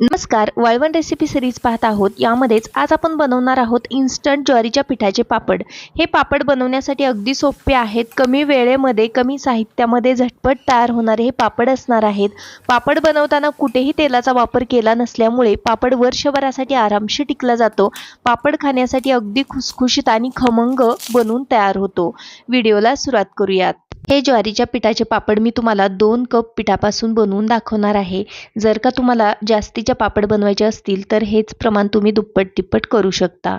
नमस्कार वाळवण recipe series पाहत आहोत. यामध्येच आज आपण बनवणार आहोत इन्स्टंट ज्वारीच्या पिठाचे पापड. हे पापड बनवण्यासाठी अगदी सोपे आहेत. कमी वेळेमध्ये कमी साहित्यामध्ये झटपट तयार होणारे हे पापड असणार आहेत. पापड बनवताना कुठेही तेलाचा वापर केला नसल्यामुळे पापड वर्षभरासाठी आरामशी टिकला जातो. पापड खाण्यासाठी अगदी खुसखुशीत आणि खमंग बनवून तयार होतो. व्हिडिओला सुरुवात करूयात. हे ज्वारीच्या पिठाचे पापड मी तुम्हाला दोन कप पिठापासून बनवून दाखवणार आहे. जर का तुम्हाला जास्तीच्या पापड बनवायचे असतील तर हेच प्रमाण तुम्ही दुप्पट तिप्पट करू शकता.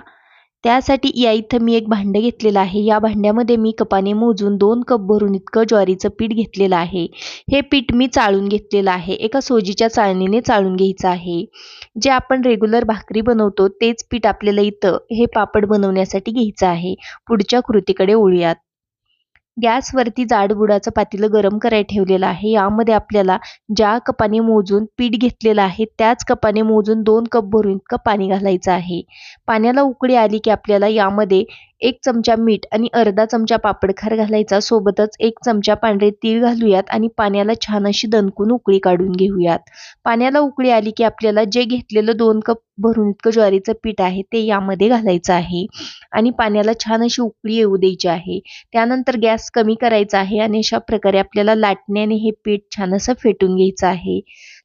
त्यासाठी या इथं मी एक भांडं घेतलेलं आहे. या भांड्यामध्ये मी कपाने मोजून दोन कप भरून इतकं ज्वारीचं पीठ घेतलेलं आहे. हे पीठ मी चाळून घेतलेलं आहे. एका सोजीच्या चाळणीने चाळून घ्यायचं आहे. जे आपण रेग्युलर भाकरी बनवतो तेच पीठ आपल्याला इथं हे पापड बनवण्यासाठी घ्यायचं आहे. पुढच्या कृतीकडे ओळूयात गॅसवरती जाड बुडाचं पातेलं गरम करायला ठेवलेलं आहे. यामध्ये आपल्याला ज्या कपाने मोजून पीठ घेतलेलं आहे त्याच कपाने मोजून दोन कप भरून इतकं पाणी घालायचं आहे. पाण्याला उकळी आली की आपल्याला यामध्ये एक चमचा मीठ आणि अर्धा चमचा पापडखार घालायचा. सोबतच एक चमचा पांढरे तीळ घालूयात आणि पाण्याला छान अशी दणकून उकळी काढून घेऊयात. पाण्याला उकळी आली की आपल्याला जे घेतलेलं दोन कप भरून इतकं ज्वारीचं पीठ आहे ते यामध्ये घालायचं आहे आणि पाण्याला छान अशी उकळी येऊ द्यायची आहे. त्यानंतर गॅस कमी करायचा आहे आणि अशा प्रकारे आपल्याला लाटण्याने हे पीठ छान असं फेटून घ्यायचं आहे.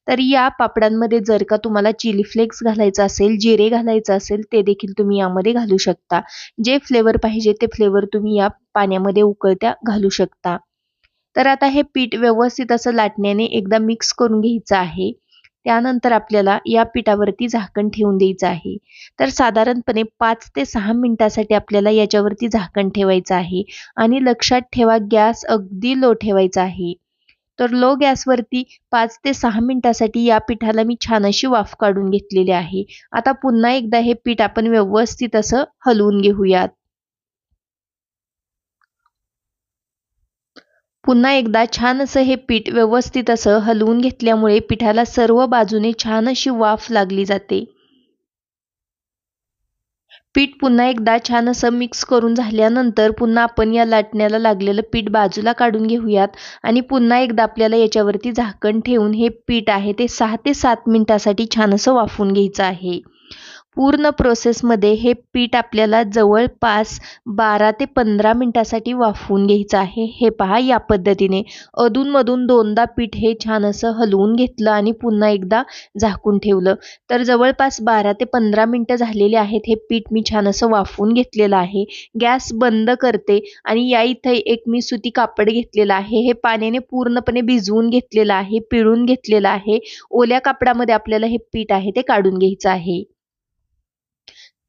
तर या पापडांमध्ये जर का तुम्हाला चिली फ्लेक्स घालायचं असेल जिरे घालायचं असेल ते देखील तुम्ही यामध्ये घालू शकता. जे फ्लेवर पाहिजे ते फ्लेवर तुम्ही या पाण्यामध्ये उकळत्या घालू शकता. तर आता हे पीठ व्यवस्थित असं लाटण्याने एकदा मिक्स करून घ्यायचं आहे. त्यानंतर आपल्याला या पिठावरती झाकण ठेवून द्यायचं आहे. तर साधारणपणे पाच ते सहा मिनिटासाठी आपल्याला याच्यावरती झाकण ठेवायचं आहे. आणि लक्षात ठेवा गॅस अगदी लो ठेवायचा आहे. तर लो गॅसवरती पाच ते सहा मिनिटासाठी या पिठाला मी छान अशी वाफ काढून घेतलेली आहे. आता पुन्हा एकदा हे पीठ आपण व्यवस्थित असं हलवून घेऊयात. पुन्हा एकदा छान असं हे पीठ व्यवस्थित असं हलवून घेतल्यामुळे पिठाला सर्व बाजूने छान अशी वाफ लागली जाते. पीठ पुन्हा एकदा छान असं मिक्स करून झाल्यानंतर पुन्हा आपण या लाटण्याला लागलेलं पीठ बाजूला काढून घेऊयात. आणि पुन्हा एकदा आपल्याला याच्यावरती झाकण ठेवून हे पीठ आहे ते सहा ते सात मिनटासाठी छान असं वाफून घ्यायचं आहे. पूर्ण प्रोसेसमध्ये हे पीठ आपल्याला जवळपास बारा ते पंधरा मिनटासाठी वाफवून घ्यायचं आहे. हे पहा या पद्धतीने अधूनमधून दोनदा पीठ हे छान असं हलवून घेतलं आणि पुन्हा एकदा झाकून ठेवलं. तर जवळपास बारा ते पंधरा मिनटं झालेले आहेत. हे पीठ मी छान असं वाफवून घेतलेलं आहे. गॅस बंद करते आणि या इथं एक मी सुती कापड घेतलेलं आहे. हे पाण्याने पूर्णपणे भिजवून घेतलेलं आहे पिळून घेतलेलं आहे. ओल्या कापडामध्ये आपल्याला हे पीठ आहे ते काढून घ्यायचं आहे.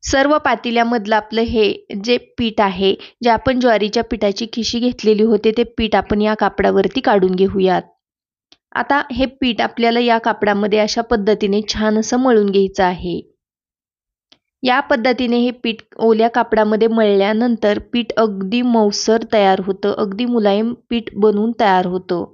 सर्व पातेल्यामधलं आपलं हे जे पीठ आहे जे आपण ज्वारीच्या पिठाची खिशी घेतलेली होते ते पीठ आपण या कापडावरती काढून घेऊयात. आता हे पीठ आपल्याला या कापडामध्ये अशा पद्धतीने छान असं मळून घ्यायचं आहे. या पद्धतीने हे पीठ ओल्या कापडामध्ये मळल्यानंतर पीठ अगदी मौसर तयार होतं अगदी मुलायम पीठ बनवून तयार होतं.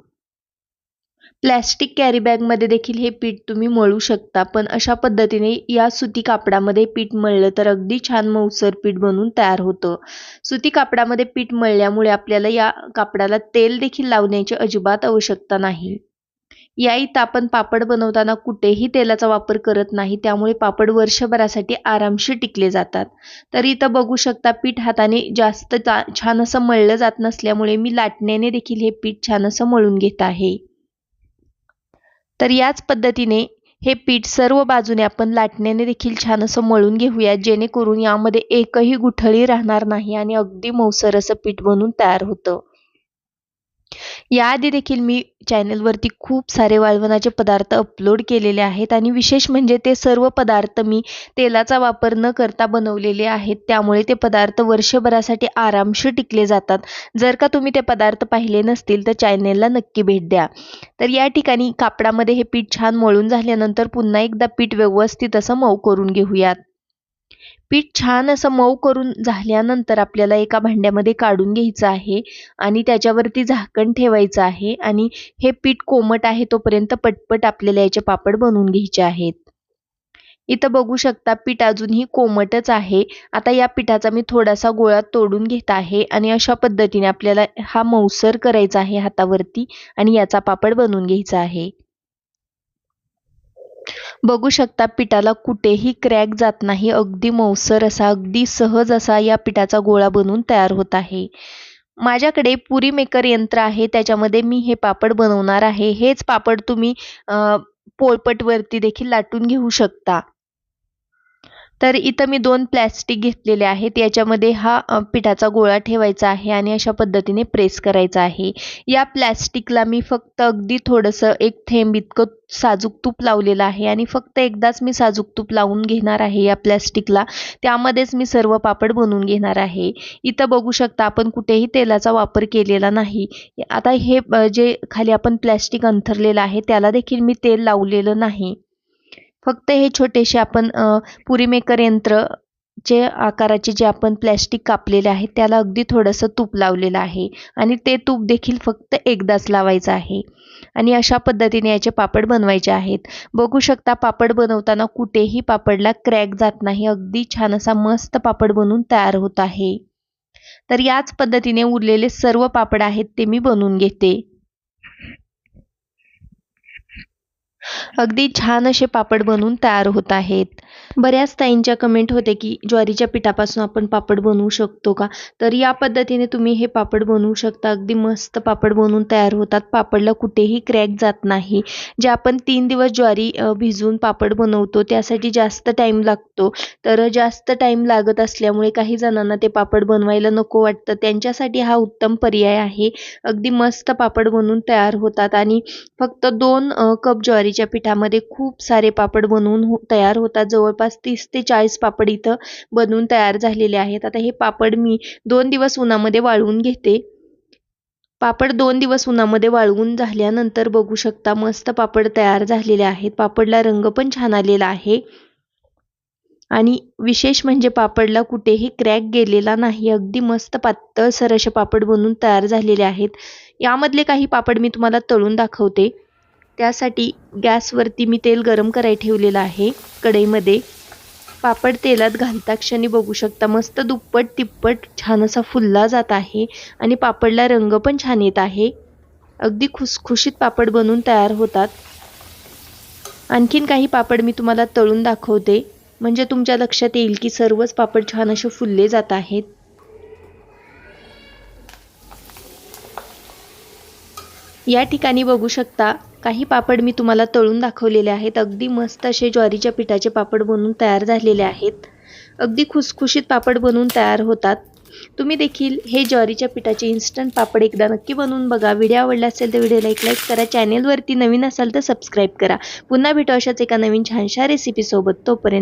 प्लॅस्टिक कॅरी बॅगमध्ये देखील हे पीठ तुम्ही मळू शकता. पण अशा पद्धतीने या सुती कापडामध्ये पीठ मळलं तर अगदी छान मऊसर पीठ बनून तयार होतं. सुती कापडामध्ये पीठ मळल्यामुळे आपल्याला या कापडाला तेल देखील लावण्याची अजिबात आवश्यकता नाही. या इथं आपण पापड बनवताना कुठेही तेलाचा वापर करत नाही त्यामुळे पापड वर्षभरासाठी आरामशीर टिकले जातात. तर इथं बघू शकता पीठ हाताने जास्त छान असं मळलं जात नसल्यामुळे मी लाटण्याने देखील हे पीठ छान असं मळून घेत आहे. तर याच पद्धतीने हे पीठ सर्व बाजूने आपण लाटण्याने देखील छान असं मळून घेऊया जेणेकरून यामध्ये एकही गुठळी राहणार नाही आणि अगदी मौसर असं पीठ बनून तयार होतं. याआधी देखील मी चॅनलवरती खूप सारे वाळवणाचे पदार्थ अपलोड केलेले आहेत आणि विशेष म्हणजे ते सर्व पदार्थ मी तेलाचा वापर न करता बनवलेले आहेत. त्यामुळे ते पदार्थ वर्षभरासाठी आरामशीर टिकले जातात. जर का तुम्ही ते पदार्थ पाहिले नसतील तर चॅनेलला नक्की भेट द्या. तर या ठिकाणी कापडामध्ये हे पीठ छान मळून झाल्यानंतर पुन्हा एकदा पीठ व्यवस्थित असं मऊ करून घेऊयात. पीठ छान असं मऊ करून झाल्यानंतर आपल्याला एका भांड्यामध्ये काढून घ्यायचं आहे आणि त्याच्यावरती झाकण ठेवायचं आहे आणि हे पीठ कोमट आहे तोपर्यंत पटपट आपल्याला याचे पापड बनवून घ्यायचे आहेत. इथं बघू शकता पीठ अजूनही कोमटच आहे. आता या पिठाचा मी थोडासा गोळा तोडून घेत आहे आणि अशा पद्धतीने आपल्याला हा मऊसर करायचा आहे हातावरती आणि याचा पापड बनवून घ्यायचा आहे. बघू शकता पिठाला कुठेही क्रॅक जात नाही. अगदी मौसर असा अगदी सहज असा या पिठाचा गोळा बनवून तयार होत आहे. माझ्याकडे पुरी मेकर यंत्र आहे त्याच्यामध्ये मी हे पापड बनवणार आहे. हेच पापड तुम्ही पोळपटवरती देखील लाटून घेऊ शकता. तर इथं मी दोन प्लॅस्टिक घेतलेले आहेत. याच्यामध्ये हा पिठाचा गोळा ठेवायचा आहे आणि अशा पद्धतीने प्रेस करायचा आहे. या प्लॅस्टिकला मी फक्त अगदी थोडंसं एक थेंब इतकं साजूक तूप लावलेलं आहे आणि फक्त एकदाच मी साजूक तूप लावून घेणार आहे या प्लॅस्टिकला त्यामध्येच मी सर्व पापड बनवून घेणार आहे. इथं बघू शकता आपण कुठेही तेलाचा वापर केलेला नाही. आता हे जे खाली आपण प्लॅस्टिक अंथरलेलं आहे त्याला देखील मी तेल लावलेलं नाही. फक्त हे छोटेसे आपण पुरी मेकर यंत्र चे आकाराचे जे आपण प्लॅस्टिक कापलेले आहे त्याला अगदी थोडंसं तूप लावलेलं आहे. आणि ते तूप देखील फक्त एकदाच लावायचं आहे. आणि अशा पद्धतीने याचे पापड बनवायचे आहेत. बघू शकता पापड बनवताना कुठेही पापडला क्रॅक जात नाही. अगदी छान असा मस्त पापड बनून तयार होत आहे. तर याच पद्धतीने उरलेले सर्व पापड आहेत ते मी बनवून घेते. अगदी छान असे पापड बनवून तयार होत आहेत. बऱ्याच ताईंच्या कमेंट होते की ज्वारीच्या पिठापासून आपण पापड बनवू शकतो का? तर या पद्धतीने तुम्ही हे पापड बनवू शकता. अगदी मस्त पापड बनवून तयार होतात. पापडला कुठेही क्रॅक जात नाही. जे आपण तीन दिवस ज्वारी भिजवून पापड बनवतो त्यासाठी जास्त टाईम लागतो. तर जास्त टाईम लागत असल्यामुळे काही जणांना ते पापड बनवायला नको वाटतं. त्यांच्यासाठी हा उत्तम पर्याय आहे. अगदी मस्त पापड बनवून तयार होतात. आणि फक्त दोन कप ज्वारीच्या पिठामध्ये खूप सारे पापड बनवून हो तयार होतात. जवळपास तीस ते चाळीस पापड इथं बनवून तयार झालेले आहेत. आता हे पापड मी दोन दिवस उन्हामध्ये वाळवून घेते. पापड दोन दिवस उन्हामध्ये वाळवून झाल्यानंतर बघू शकता मस्त पापड तयार झालेले आहेत. पापडला रंग पण छान आलेला आहे. आणि विशेष म्हणजे पापडला कुठेही क्रॅक गेलेला नाही. अगदी मस्त पातळसर असे पापड बनवून तयार झालेले आहेत. यामधले काही पापड मी तुम्हाला तळून दाखवते. त्यासाठी गॅसवरती मी तेल गरम करायला ठेवलेलं आहे. कढईमध्ये पापड तेलात घालता क्षणी बघू शकता. मस्त दुप्पट तिप्पट छान असा फुलला जात आहे आणि पापडला रंग पण छान येत आहे. अगदी खुसखुशीत पापड बनवून तयार होतात. आणखीन काही पापड मी तुम्हाला तळून दाखवते. म्हणजे तुमच्या लक्षात येईल की सर्वच पापड छान असे फुलले जात आहेत. या ठिकाणी बघू शकता काही पापड मी तुम्हाला तळून दाखवलेले आहेत. अगदी मस्त असे ज्वारीच्या पिठाचे पापड बनवून तयार झालेले आहेत. अगदी खुसखुशीत पापड बनवून तयार होतात. तुम्ही देखील हे ज्वारीच्या पिठाचे इन्स्टंट पापड एकदा नक्की बनवून बघा. व्हिडिओ आवडला असेल तर व्हिडिओला एक लाईक करा. चॅनेलवरती नवीन असाल तर सबस्क्राईब करा. पुन्हा भेटू अशाच एका नवीन छानशा रेसिपीसोबत तोपर्यंत